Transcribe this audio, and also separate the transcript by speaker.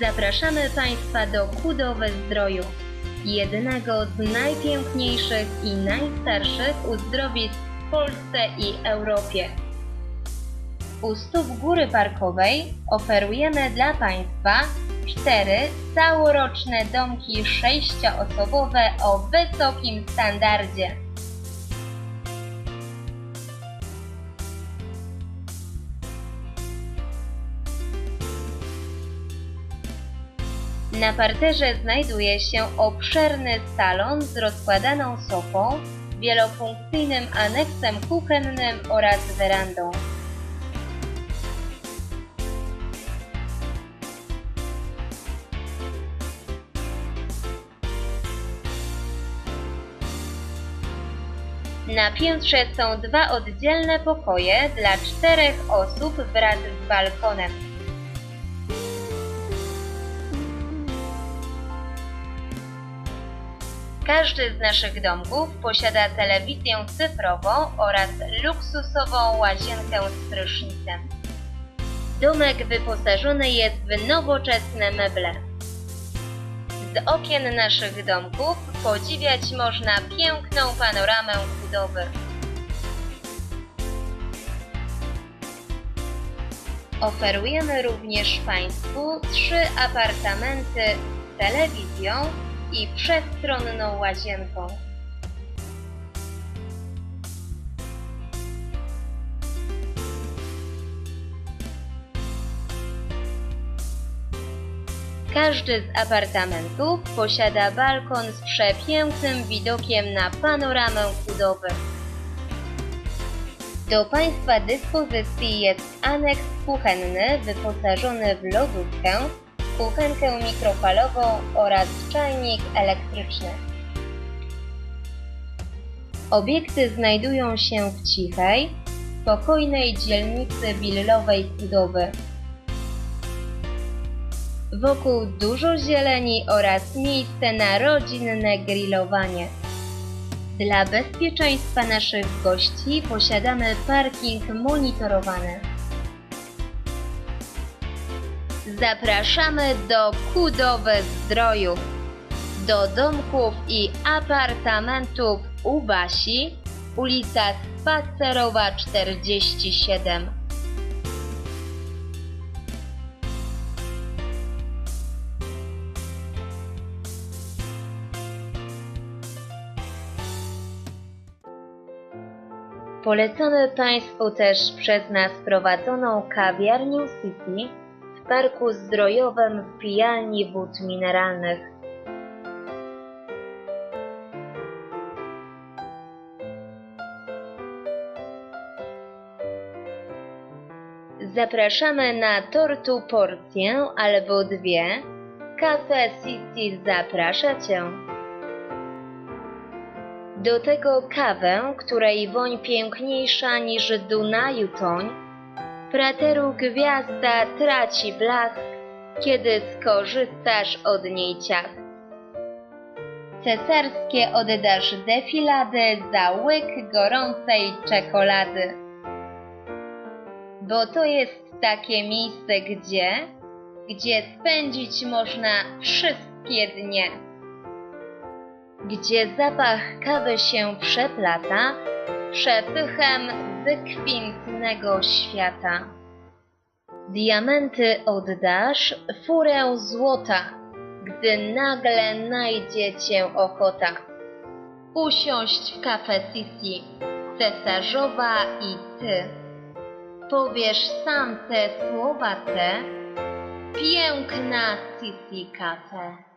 Speaker 1: Zapraszamy Państwa do Kudowe Zdroju, jednego z najpiękniejszych i najstarszych uzdrowisk w Polsce i Europie. U stóp Góry Parkowej oferujemy dla Państwa cztery całoroczne domki sześcioosobowe o wysokim standardzie. Na parterze znajduje się obszerny salon z rozkładaną sofą, wielofunkcyjnym aneksem kuchennym oraz werandą. Na piętrze są dwa oddzielne pokoje dla czterech osób wraz z balkonem. Każdy z naszych domków posiada telewizję cyfrową oraz luksusową łazienkę z prysznicem. Domek wyposażony jest w nowoczesne meble. Z okien naszych domków podziwiać można piękną panoramę budowy. Oferujemy również Państwu trzy apartamenty z telewizją i przestronną łazienką. Każdy z apartamentów posiada balkon z przepięknym widokiem na panoramę budowy. Do Państwa dyspozycji jest aneks kuchenny wyposażony w lodówkę, kuchenkę mikrofalową oraz czajnik elektryczny. Obiekty znajdują się w cichej, spokojnej dzielnicy willowej budowy. Wokół dużo zieleni oraz miejsce na rodzinne grillowanie. Dla bezpieczeństwa naszych gości posiadamy parking monitorowany. Zapraszamy do Kudowe Zdroju, do domków i apartamentów u Basi, ulica Spacerowa 47. Polecamy Państwu też przez nas prowadzoną kawiarnię City w Parku Zdrojowym w pijalni wód mineralnych. Zapraszamy na tortu porcję albo dwie. Cafe City zaprasza Cię. Do tego kawę, której woń piękniejsza niż Dunaju toń, Prateru gwiazda traci blask, kiedy skorzystasz od niej ciach. Cesarskie oddasz defilady za łyk gorącej czekolady. Bo to jest takie miejsce, gdzie, gdzie spędzić można wszystkie dnie gdzie zapach kawy się przeplata przepychem wykwintnego świata. Diamenty oddasz, furę złota, gdy nagle najdzie cię ochota. Usiąść w kafe Sisi, cesarzowa i ty. Powiesz sam te słowa te, piękna Sisi kafe.